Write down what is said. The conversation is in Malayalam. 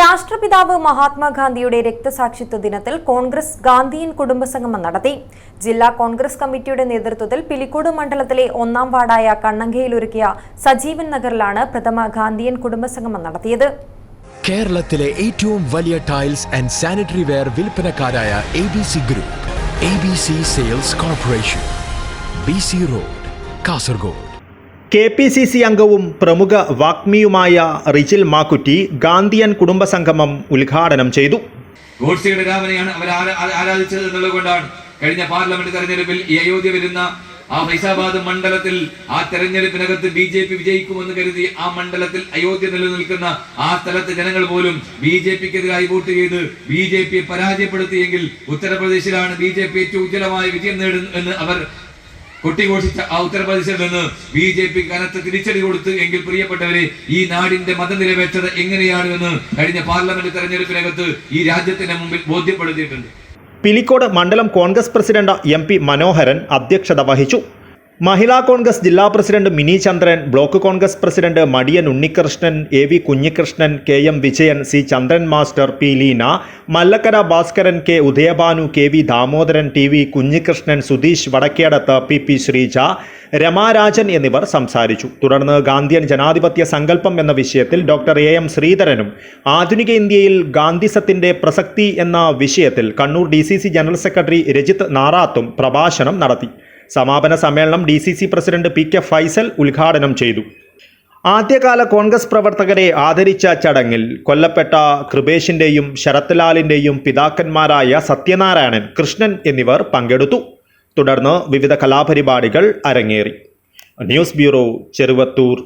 രാഷ്ട്രപിതാവ് മഹാത്മാഗാന്ധിയുടെ രക്തസാക്ഷിത്വ ദിനത്തിൽ കോൺഗ്രസ് ഗാന്ധിയൻ കുടുംബസംഗമം നടത്തി. ജില്ലാ കോൺഗ്രസ് കമ്മിറ്റിയുടെ നേതൃത്വത്തിൽ പിലിക്കോട് മണ്ഡലത്തിലെ ഒന്നാം വാർഡായ കണ്ണങ്കയിൽ ഒരുക്കിയ സജീവൻ നഗറിലാണ് പ്രഥമ ഗാന്ധിയൻ കുടുംബസംഗമം നടത്തിയത്. കേരളത്തിലെ ഏറ്റവും വലിയ tiles and sanitary ware വിൽപ്പനക്കാരായ A B C group A B C sales corporation B C road Kasaragod. K P C C അംഗവും പ്രമുഖ വാഗ്മിയുമായ റിജിൽ മാക്കുറ്റി ഗാന്ധിയൻ കുടുംബസംഗമം ഉദ്ഘാടനം ചെയ്തു. കഴിഞ്ഞ പാർലമെന്റ് തെരഞ്ഞെടുപ്പിൽ ഈ അയോധ്യ വരുന്ന ആ ഫൈസാബാദ് മണ്ഡലത്തിൽ ആ തെരഞ്ഞെടുപ്പിനകത്ത് ബി ജെ പി വിജയിക്കുമെന്ന് കരുതി ആ മണ്ഡലത്തിൽ അയോധ്യ നിലനിൽക്കുന്ന ആ സ്ഥലത്തെ ജനങ്ങൾ പോലും ബി ജെ പിക്കെതിരായി വോട്ട് ചെയ്ത് ബി ജെ പിയെ പരാജയപ്പെടുത്തിയെങ്കിൽ ഉത്തർപ്രദേശിലാണ് ബി ജെ പി ഏറ്റവും ഉജ്ജ്വലമായ വിജയം നേടുന്നത് എന്ന് അവർ കൊട്ടിഘോഷിച്ച ആ ഉത്തർപ്രദേശിൽ നിന്ന് ബി ജെ പി കനത്ത തിരിച്ചടി കൊടുത്ത് എങ്കിൽ പ്രിയപ്പെട്ടവരെ ഈ നാടിന്റെ മതനിരപേക്ഷത എങ്ങനെയാണ് എന്ന് കഴിഞ്ഞ പാർലമെന്റ് തെരഞ്ഞെടുപ്പിനകത്ത് ഈ രാജ്യത്തിന്റെ മുമ്പിൽ ബോധ്യപ്പെടുത്തിയിട്ടുണ്ട്. പിലിക്കോട് മണ്ഡലം Congress president M P Manoharan അധ്യക്ഷത വഹിച്ചു. മഹിളാ കോൺഗ്രസ് ജില്ലാ president Mini Chandran block Congress president Madiyan Unnikrishnan A V Kunhikrishnan K M Vijayan C Chandran master P Leena Mallakkara Bhaskaran K Udayabhanu K V Damodaran T V Kunhikrishnan Sudheesh Vadakkedath P P Sreeja Ramarajan എന്നിവർ സംസാരിച്ചു. തുടർന്ന് ഗാന്ധിയൻ ജനാധിപത്യ സങ്കല്പം എന്ന വിഷയത്തിൽ ഡോക്ടർ എ എം ശ്രീധരനും ആധുനിക ഇന്ത്യയിൽ ഗാന്ധിസത്തിന്റെ പ്രസക്തി എന്ന വിഷയത്തിൽ Kannur D general secretary Rajith നാറാത്തും പ്രഭാഷണം നടത്തി. സമാപന സമ്മേളനം D C C president P K Faisal ഉദ്ഘാടനം ചെയ്തു. ആദ്യകാല കോൺഗ്രസ് പ്രവർത്തകരെ ആദരിച്ച ചടങ്ങിൽ കൊല്ലപ്പെട്ട കൃപേഷിന്റെയും ശരത്ലാലിന്റെയും പിതാക്കന്മാരായ സത്യനാരായണൻ കൃഷ്ണൻ എന്നിവർ പങ്കെടുത്തു. തുടർന്ന് വിവിധ കലാപരിപാടികൾ അരങ്ങേറി. News bureau Cheruvathur.